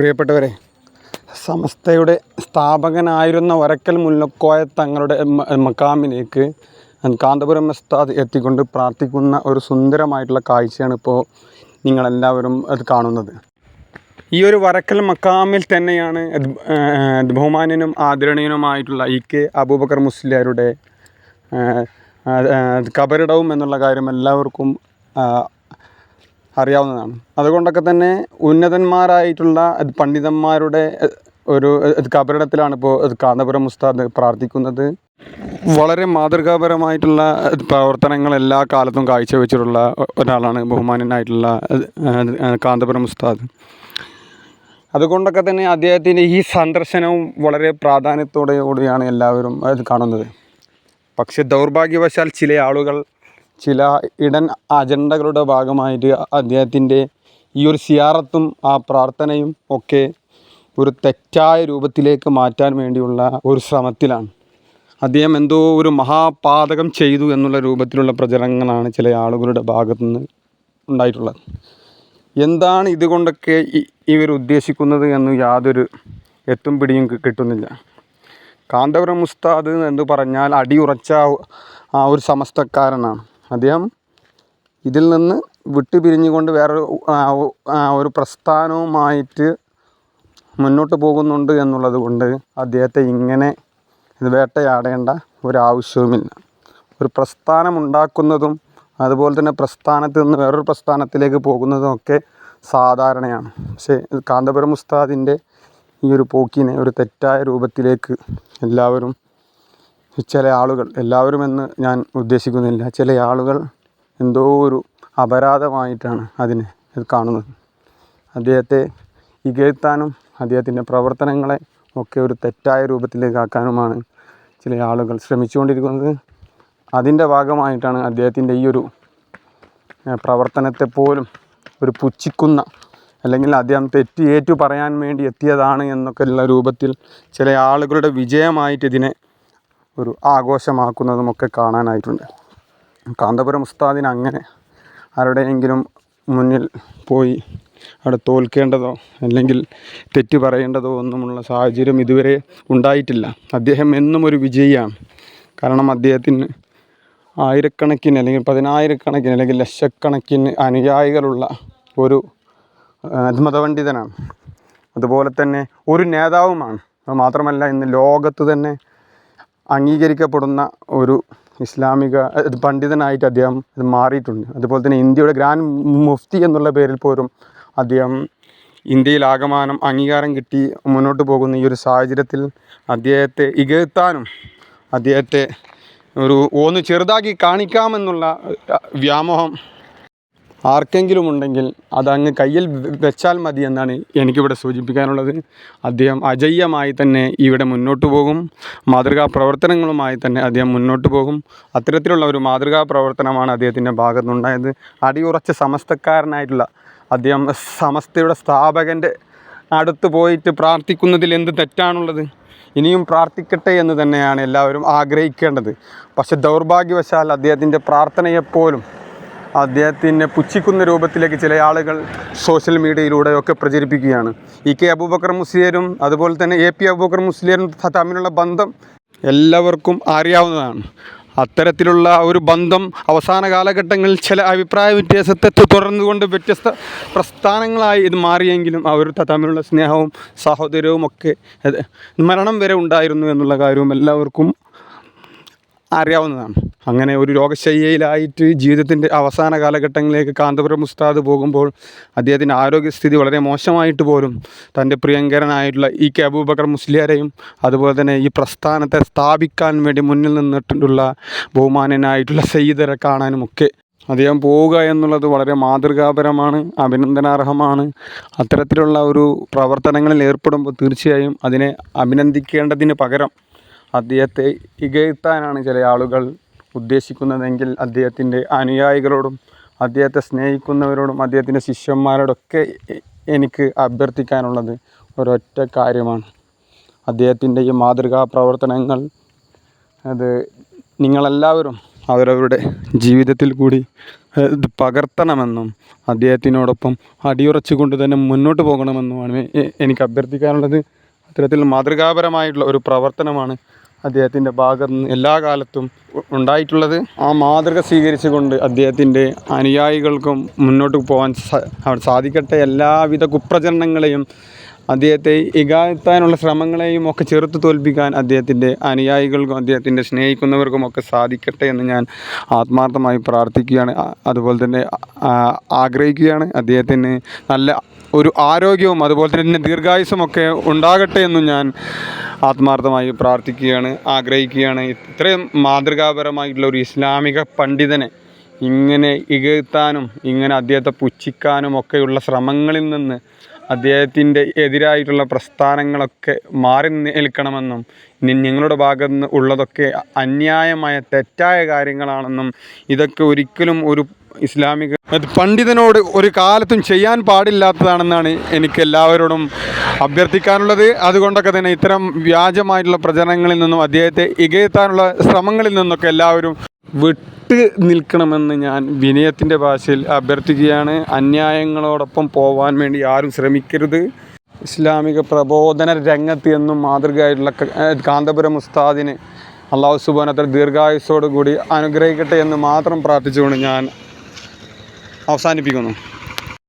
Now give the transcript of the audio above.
പ്രിയപ്പെട്ടവരെ സമസ്തയുടെ സ്ഥാപകനായിരുന്ന വരക്കൽ മുല്ലക്കോയ തങ്ങളുടെ മക്കാമിലേക്ക് കാന്തപുരം ഉസ്താദ് എത്തിക്കൊണ്ട് പ്രാർത്ഥിക്കുന്ന ഒരു സുന്ദരമായിട്ടുള്ള കാഴ്ചയാണ് ഇപ്പോൾ നിങ്ങളെല്ലാവരും അത് കാണുന്നത്. ഈ ഒരു വരക്കൽ മക്കാമിൽ തന്നെയാണ് ബഹുമാനനും ആദരണീയനുമായിട്ടുള്ള ഇ കെ അബൂബക്കർ മുസ്ലിയാരുടെ കബറിടവും എന്നുള്ള കാര്യം എല്ലാവർക്കും അറിയാവുന്നതാണ്. അതുകൊണ്ടൊക്കെ തന്നെ ഉന്നതന്മാരായിട്ടുള്ള പണ്ഡിതന്മാരുടെ ഒരു കബരിടത്തിലാണ് ഇപ്പോൾ കാന്തപുരം ഉസ്താദ് പ്രാർത്ഥിക്കുന്നത്. വളരെ മാതൃകാപരമായിട്ടുള്ള പ്രവർത്തനങ്ങൾ എല്ലാ കാലത്തും കാഴ്ചവെച്ചിട്ടുള്ള ഒരാളാണ് ബഹുമാനനായിട്ടുള്ള കാന്തപുരം ഉസ്താദ്. അതുകൊണ്ടൊക്കെ തന്നെ അദ്ദേഹത്തിന്റെ ഈ സന്ദർശനവും വളരെ പ്രാധാന്യത്തോടെയോടെയാണ് എല്ലാവരും അത് കാണുന്നത്. പക്ഷേ ദൗർഭാഗ്യവശാൽ ചില ആളുകൾ ചില ഇടൻ അജണ്ടകളുടെ ഭാഗമായിട്ട് അദ്ദേഹത്തിന്റെ ഈ ഒരു സിയാറത്തും ആ പ്രാർത്ഥനയും ഒക്കെ ഒരു തെറ്റായ രൂപത്തിലേക്ക് മാറ്റാൻ വേണ്ടിയുള്ള ഒരു ശ്രമത്തിലാണ്. അദ്ദേഹം എന്തോ ഒരു മഹാപാതകം ചെയ്തു എന്നുള്ള രൂപത്തിലുള്ള പ്രചരണങ്ങളാണ് ചില ആളുകളുടെ ഭാഗത്തു നിന്ന് ഉണ്ടായിട്ടുള്ളത്. എന്താണ് ഇതുകൊണ്ടൊക്കെ ഇവർ ഉദ്ദേശിക്കുന്നത് എന്ന് യാതൊരു എത്തും പിടിയും കിട്ടുന്നില്ല. കാന്തപുരം മുസ്താദ് എന്ന് പറഞ്ഞാൽ അടിയുറച്ച ആ ഒരു സമസ്തക്കാരനാണ്. അദ്ദേഹം ഇതിൽ നിന്ന് വിട്ടുപിരിഞ്ഞുകൊണ്ട് വേറൊരു ഒരു പ്രസ്ഥാനവുമായിട്ട് മുന്നോട്ട് പോകുന്നുണ്ട് എന്നുള്ളത് കൊണ്ട് അദ്ദേഹത്തെ ഇങ്ങനെ വേട്ടയാടേണ്ട ഒരാവശ്യവുമില്ല. ഒരു പ്രസ്ഥാനം ഉണ്ടാക്കുന്നതും അതുപോലെ തന്നെ പ്രസ്ഥാനത്തിൽ നിന്ന് വേറൊരു പ്രസ്ഥാനത്തിലേക്ക് പോകുന്നതും ഒക്കെ സാധാരണയാണ്. പക്ഷേ കാന്തപുരം ഉസ്താദിന്റെ ഈ ഒരു പോക്കിനെ ഒരു തെറ്റായ രൂപത്തിലേക്ക് എല്ലാവരും ചില ആളുകൾ എല്ലാവരും എന്ന് ഞാൻ ഉദ്ദേശിക്കുന്നില്ല. ചില ആളുകൾ എന്തോ ഒരു അപരാധമായിട്ടാണ് അതിനെ കാണുന്നത്. അദ്ദേഹത്തെ ഇകഴ്ത്താനും അദ്ദേഹത്തിന്റെ പ്രവർത്തനങ്ങളെ ഒക്കെ ഒരു തെറ്റായ രൂപത്തിലേക്കാക്കാനുമാണ് ചില ആളുകൾ ശ്രമിച്ചുകൊണ്ടിരിക്കുന്നത്. അതിന്റെ ഭാഗമായിട്ടാണ് അദ്ദേഹത്തിന്റെ ഈ ഒരു പ്രവർത്തനത്തെ പോലും ഒരു പുച്ഛിക്കുന്ന അല്ലെങ്കിൽ അദ്ദേഹം തെറ്റ് ഏറ്റു പറയാൻ വേണ്ടി എത്തിയതാണ് എന്നൊക്കെയുള്ള രൂപത്തിൽ ചില ആളുകളുടെ വിജയമായിട്ട് ഇതിനെ ഒരു ആഘോഷമാക്കുന്നതുമൊക്കെ കാണാനായിട്ടുണ്ട്. കാന്തപുരം ഉസ്താദിന് അങ്ങനെ ആരുടെയെങ്കിലും മുന്നിൽ പോയി അവിടെ തോൽക്കേണ്ടതോ അല്ലെങ്കിൽ തെറ്റ് പറയേണ്ടതോ ഒന്നുമുള്ള സാഹചര്യം ഇതുവരെ ഉണ്ടായിട്ടില്ല. അദ്ദേഹം എന്നും ഒരു വിജയിയാണ്. കാരണം അദ്ദേഹത്തിന് ആയിരക്കണക്കിന് അല്ലെങ്കിൽ പതിനായിരക്കണക്കിന് അല്ലെങ്കിൽ ലക്ഷക്കണക്കിന് അനുയായികളുള്ള ഒരു അത്മതപണ്ഡിതനാണ്. അതുപോലെ തന്നെ ഒരു നേതാവുമാണ്. അത് മാത്രമല്ല ഇന്ന് ലോകത്ത് തന്നെ അംഗീകരിക്കപ്പെടുന്ന ഒരു ഇസ്ലാമിക പണ്ഡിതനായിട്ട് അദ്ദേഹം മാറിയിട്ടുണ്ട്. അതുപോലെ തന്നെ ഇന്ത്യയുടെ ഗ്രാൻഡ് മുഫ്തി എന്നുള്ള പേരിൽ പോലും അദ്ദേഹം ഇന്ത്യയിൽ ആകമാനം അംഗീകാരം കിട്ടി മുന്നോട്ട് പോകുന്ന ഈ ഒരു സാഹചര്യത്തിൽ അദ്ദേഹത്തെ ഇകഴ്ത്താനും അദ്ദേഹത്തെ ഒരു ഒന്ന് ചെറുതാക്കി കാണിക്കാമെന്നുള്ള വ്യാമോഹം ആർക്കെങ്കിലും ഉണ്ടെങ്കിൽ അതങ്ങ് കയ്യിൽ വെച്ചാൽ മതി എന്നാണ് എനിക്കിവിടെ സൂചിപ്പിക്കാനുള്ളത്. അദ്ദേഹം അജയ്യമായി തന്നെ ഇവിടെ മുന്നോട്ട് പോകും. മാതൃകാ പ്രവർത്തനങ്ങളുമായി തന്നെ അദ്ദേഹം മുന്നോട്ട് പോകും. അത്തരത്തിലുള്ള ഒരു മാതൃകാ പ്രവർത്തനമാണ് അദ്ദേഹത്തിന്റെ ഭാഗത്തുനിന്നുണ്ടായത്. അടിയുറച്ച സമസ്തക്കാരനായിട്ടുള്ള അദ്ദേഹം സമസ്തയുടെ സ്ഥാപകന്റെ അടുത്ത് പോയിട്ട് പ്രാർത്ഥിക്കുന്നതിൽ എന്ത് തെറ്റാണുള്ളത്? ഇനിയും പ്രാർത്ഥിക്കട്ടെ എന്ന് തന്നെയാണ് എല്ലാവരും ആഗ്രഹിക്കേണ്ടത്. പക്ഷെ ദൗർഭാഗ്യവശാൽ അദ്ദേഹത്തിന്റെ പ്രാർത്ഥനയെപ്പോലും അദ്ദേഹത്തിനെ പുച്ഛിക്കുന്ന രൂപത്തിലേക്ക് ചില ആളുകൾ സോഷ്യൽ മീഡിയയിലൂടെയൊക്കെ പ്രചരിപ്പിക്കുകയാണ്. ഇ കെ അബൂബക്കർ മുസ്ലിയരും അതുപോലെ തന്നെ എ പി അബൂബക്കർ മുസ്ലിയരും തമ്മിലുള്ള ബന്ധം എല്ലാവർക്കും അറിയാവുന്നതാണ്. അത്തരത്തിലുള്ള ഒരു ബന്ധം അവസാന കാലഘട്ടങ്ങളിൽ ചില അഭിപ്രായ വ്യത്യാസത്തെ തുടർന്നുകൊണ്ട് വ്യത്യസ്ത പ്രസ്ഥാനങ്ങളായി ഇത് മാറിയെങ്കിലും അവർ തമ്മിലുള്ള സ്നേഹവും സാഹോദര്യവും ഒക്കെ മരണം വരെ ഉണ്ടായിരുന്നു എന്നുള്ള കാര്യവും എല്ലാവർക്കും അറിയാവുന്നതാണ്. അങ്ങനെ ഒരു രോഗശയ്യയിലായിട്ട് ജീവിതത്തിന്റെ അവസാന കാലഘട്ടങ്ങളിലേക്ക് കാന്തപുരം ഉസ്താദ് പോകുമ്പോൾ അദ്ദേഹത്തിന്റെ ആരോഗ്യസ്ഥിതി വളരെ മോശമായിട്ട് പോലും തന്റെ പ്രിയങ്കരനായിട്ടുള്ള ഇ കെ അബൂബക്കർ മുസ്ലിയാരെയും അതുപോലെ തന്നെ ഈ പ്രസ്ഥാനത്തെ സ്ഥാപിക്കാൻ വേണ്ടി മുന്നിൽ നിന്നിട്ടുള്ള ബഹുമാനനായിട്ടുള്ള സയ്യിദരെ കാണാനുമൊക്കെ അദ്ദേഹം പോവുക എന്നുള്ളത് വളരെ മാതൃകാപരമാണ് അഭിനന്ദനാർഹമാണ്. അത്തരത്തിലുള്ള ഒരു പ്രവർത്തനങ്ങളിൽ ഏർപ്പെടുമ്പോൾ തീർച്ചയായും അതിനെ അഭിനന്ദിക്കേണ്ടതിന് പകരം അദ്ദേഹത്തെ ഇകഴ്ത്താനാണ് ചില ആളുകൾ ഉദ്ദേശിക്കുന്നതെങ്കിൽ അദ്ദേഹത്തിന്റെ അനുയായികളോടും അദ്ദേഹത്തെ സ്നേഹിക്കുന്നവരോടും അദ്ദേഹത്തിന്റെ ശിഷ്യന്മാരോടൊക്കെ എനിക്ക് അഭ്യർത്ഥിക്കാനുള്ളത് ഒരൊറ്റ കാര്യമാണ്. അദ്ദേഹത്തിന്റെ ഈ മാതൃകാ പ്രവർത്തനങ്ങൾ അത് നിങ്ങളെല്ലാവരും അവരവരുടെ ജീവിതത്തിൽ കൂടി ഇത് പകർത്തണമെന്നും അദ്ദേഹത്തിനോടൊപ്പം അടിയുറച്ചുകൊണ്ട് തന്നെ മുന്നോട്ട് പോകണമെന്നുമാണ് എനിക്ക് അഭ്യർത്ഥിക്കാനുള്ളത്. അത്തരത്തിൽ മാതൃകാപരമായിട്ടുള്ള ഒരു പ്രവർത്തനമാണ് അദ്ദേഹത്തിന്റെ ഭാഗത്ത് നിന്ന് എല്ലാ കാലത്തും ഉണ്ടായിട്ടുള്ളത്. ആ മാതൃക സ്വീകരിച്ചുകൊണ്ട് അദ്ദേഹത്തിന്റെ അനുയായികൾക്കും മുന്നോട്ട് പോകാൻ സാധിക്കട്ടെ. എല്ലാവിധ കുപ്രചരണങ്ങളെയും അദ്ദേഹത്തെ ഇകാത്താനുള്ള ശ്രമങ്ങളെയും ഒക്കെ ചെറുത്ത് തോൽപ്പിക്കാൻ അദ്ദേഹത്തിന്റെ അനുയായികൾക്കും അദ്ദേഹത്തിന്റെ സ്നേഹിക്കുന്നവർക്കും ഒക്കെ സാധിക്കട്ടെ എന്ന് ഞാൻ ആത്മാർത്ഥമായി പ്രാർത്ഥിക്കുകയാണ്. അതുപോലെ തന്നെ ആഗ്രഹിക്കുകയാണ്. അദ്ദേഹത്തിന് നല്ല ഒരു ആരോഗ്യവും അതുപോലെ തന്നെ ദീർഘായുസ്സും ഒക്കെ ഉണ്ടാകട്ടെ എന്നും ഞാൻ ആത്മാർത്ഥമായി പ്രാർത്ഥിക്കുകയാണ് ആഗ്രഹിക്കുകയാണ്. ഇത്രയും മാതൃകാപരമായിട്ടുള്ള ഒരു ഇസ്ലാമിക പണ്ഡിതനെ ഇങ്ങനെ ഇകഴ്ത്താനും ഇങ്ങനെ അദ്ദേഹത്തെ പുച്ഛിക്കാനും ഒക്കെയുള്ള ശ്രമങ്ങളിൽ നിന്ന് അദ്ദേഹത്തിന്റെ എതിരായിട്ടുള്ള പ്രസ്ഥാനങ്ങളൊക്കെ മാറി നിൽക്കണമെന്നും ഞങ്ങളുടെ ഭാഗത്ത് നിന്ന് ഉള്ളതൊക്കെ അന്യായമായ തെറ്റായ കാര്യങ്ങളാണെന്നും ഇതൊക്കെ ഒരിക്കലും ഒരു ഇസ്ലാമിക പണ്ഡിതനോട് ഒരു കാലത്തും ചെയ്യാൻ പാടില്ലാത്തതാണെന്നാണ് എനിക്ക് എല്ലാവരോടും അഭ്യർത്ഥിക്കാനുള്ളത്. അതുകൊണ്ടൊക്കെ തന്നെ ഇത്തരം വ്യാജമായിട്ടുള്ള പ്രചരണങ്ങളിൽ നിന്നും അദ്ദേഹത്തെ ഇകയത്താനുള്ള ശ്രമങ്ങളിൽ നിന്നൊക്കെ എല്ലാവരും വിട്ട് നിൽക്കണമെന്ന് ഞാൻ വിനയത്തിന്റെ ഭാഷയിൽ അഭ്യർത്ഥിക്കുകയാണ്. അന്യായങ്ങളോടൊപ്പം പോവാൻ വേണ്ടി ആരും ശ്രമിക്കരുത്. ഇസ്ലാമിക പ്രബോധന രംഗത്ത് എന്നും മാതൃകയായിട്ടുള്ള കാന്തപുരം ഉസ്താദിന് അള്ളാഹു സുബാനത്ര ദീർഘായുസോടുകൂടി അനുഗ്രഹിക്കട്ടെ എന്ന് മാത്രം പ്രാർത്ഥിച്ചുകൊണ്ട് ഞാൻ അവസാനിപ്പിക്കുന്നു.